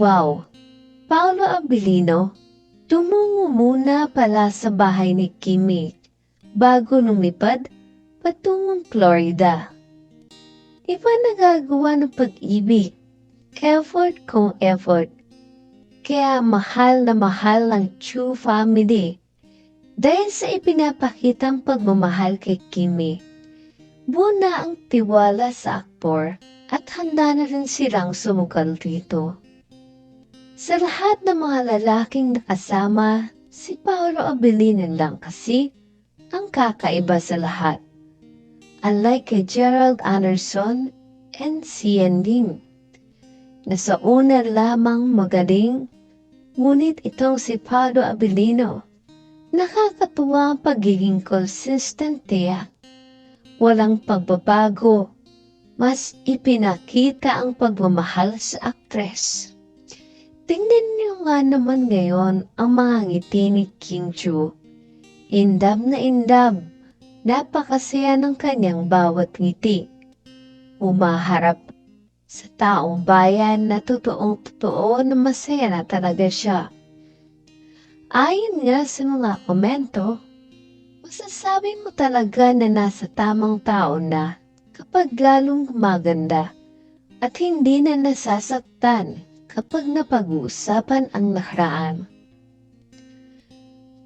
Wow! Paolo Abilino, tumungo muna pala sa bahay ni Kimi bago lumipad patungong Florida. Iba nagagawa ng pag-ibig. Effort kung effort. Kaya mahal na mahal ang true family. Dahil sa ipinapakitang pagmamahal kay Kimi, buo na ang tiwala sa aktor at handa na rin silang sumugal dito. Sa lahat ng mga lalaking nakasama, si Paolo Abilino lang kasi ang kakaiba sa lahat. Unlike kay Gerald Anderson and Sian Ling, na sa una lamang magaling, ngunit itong si Paolo Abilino, nakakatuwa ang pagiging consistent niya. Walang pagbabago, mas ipinakita ang pagmamahal sa aktres. Tingnan niyo nga naman ngayon ang mga ngiti ni King Chu. Indab na indab. Napakasaya ng kanyang bawat ngiti. Umaharap sa taong bayan na totoong totoo na masaya na talaga siya. Ayon nga sa mga komento, masasabi mo talaga na nasa tamang tao na kapag lalong gumaganda at hindi na nasasaktan kapag napag-uusapan ang nakaraan.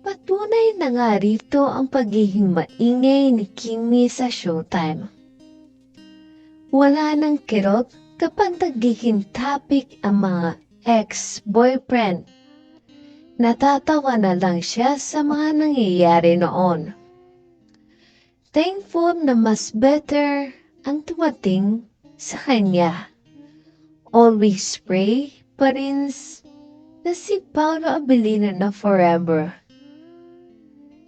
Patunay na nga rito ang pagiging maingay ni Kimi sa showtime. Wala nang kirot kapag nagiging topic ang mga ex-boyfriend. Natatawa na lang siya sa mga nangyayari noon. Thankful na mas better ang tumating sa kanya. Always pray pa rin na si Paolo Abilino na forever.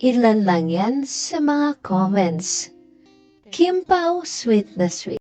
Ilan lang yan sa mga comments. Kim Pao, sweet na sweet.